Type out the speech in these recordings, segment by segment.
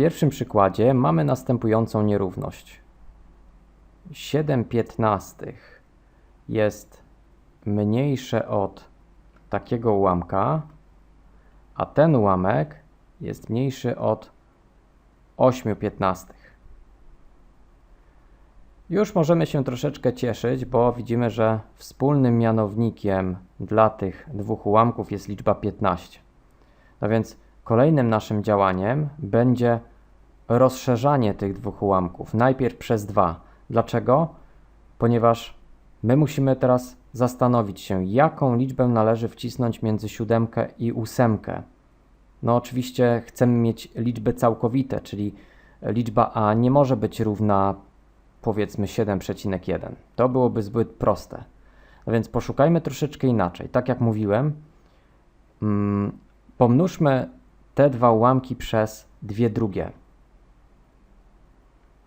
pierwszym przykładzie mamy następującą nierówność. 7 piętnastych jest mniejsze od takiego ułamka, a ten ułamek jest mniejszy od 8 piętnastych. Już możemy się troszeczkę cieszyć, bo widzimy, że wspólnym mianownikiem dla tych dwóch ułamków jest liczba 15. No więc kolejnym naszym działaniem będzie rozszerzanie tych dwóch ułamków. Najpierw przez 2. Dlaczego? Ponieważ my musimy teraz zastanowić się, jaką liczbę należy wcisnąć między siódemkę i ósemkę. No oczywiście chcemy mieć liczby całkowite, czyli liczba a nie może być równa powiedzmy 7,1. To byłoby zbyt proste. A więc poszukajmy troszeczkę inaczej. Tak jak mówiłem, mm, pomnóżmy te dwa ułamki przez dwie drugie.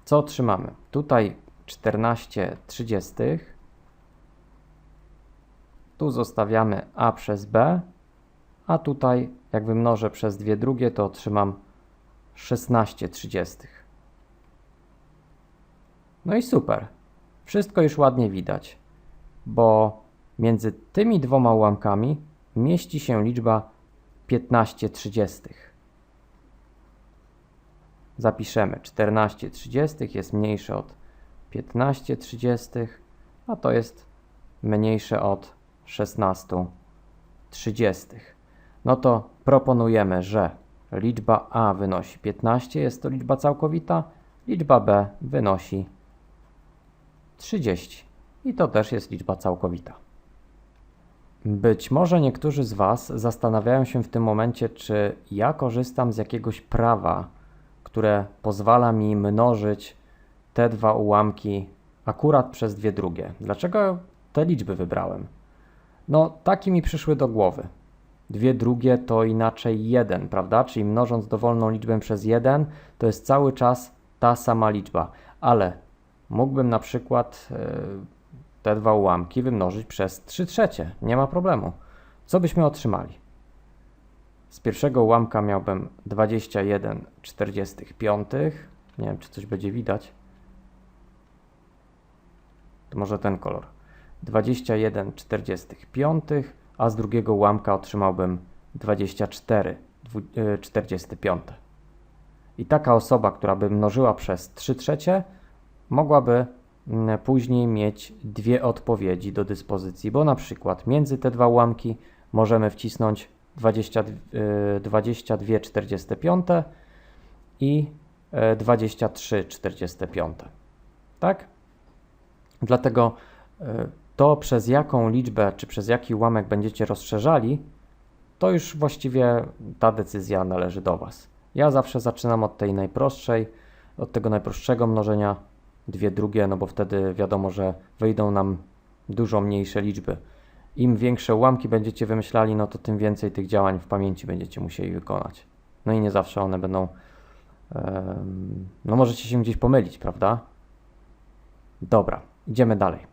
Co otrzymamy? Tutaj 14 trzydziestych. Tu zostawiamy a przez b, a tutaj jak wymnożę przez dwie drugie, to otrzymam 16 trzydziestych. No i super. Wszystko już ładnie widać, bo między tymi dwoma ułamkami mieści się liczba 15 trzydziestych. Zapiszemy 14 trzydziestych jest mniejsze od 15 trzydziestych, a to jest mniejsze od 16 trzydziestych. No to proponujemy, że liczba a wynosi 15, jest to liczba całkowita, liczba b wynosi 30 i to też jest liczba całkowita. Być może niektórzy z Was zastanawiają się w tym momencie, czy ja korzystam z jakiegoś prawa, które pozwala mi mnożyć te dwa ułamki akurat przez dwie drugie. Dlaczego te liczby wybrałem? No, takie mi przyszły do głowy. Dwie drugie to inaczej jeden, prawda? Czyli mnożąc dowolną liczbę przez jeden, to jest cały czas ta sama liczba. Ale mógłbym na przykład e, te dwa ułamki wymnożyć przez 3 trzecie. Nie ma problemu. Co byśmy otrzymali? Z pierwszego ułamka miałbym 21 45. Nie wiem, czy coś będzie widać. To może ten kolor. 21 45, a z drugiego ułamka otrzymałbym 24 dwu- e, 45. I taka osoba, która by mnożyła przez 3 trzecie, mogłaby mm, później mieć dwie odpowiedzi do dyspozycji, bo na przykład między te dwa ułamki możemy wcisnąć 20, y, 22 45 i y, 23 45. Tak? Dlatego y, to przez jaką liczbę czy przez jaki ułamek będziecie rozszerzali, to już właściwie ta decyzja należy do Was. Ja zawsze zaczynam od tej najprostszej, od tego najprostszego mnożenia dwie drugie, no bo wtedy wiadomo, że wyjdą nam dużo mniejsze liczby. Im większe ułamki będziecie wymyślali, no to tym więcej tych działań w pamięci będziecie musieli wykonać. No i nie zawsze one będą. no możecie się gdzieś pomylić, prawda? Dobra, idziemy dalej.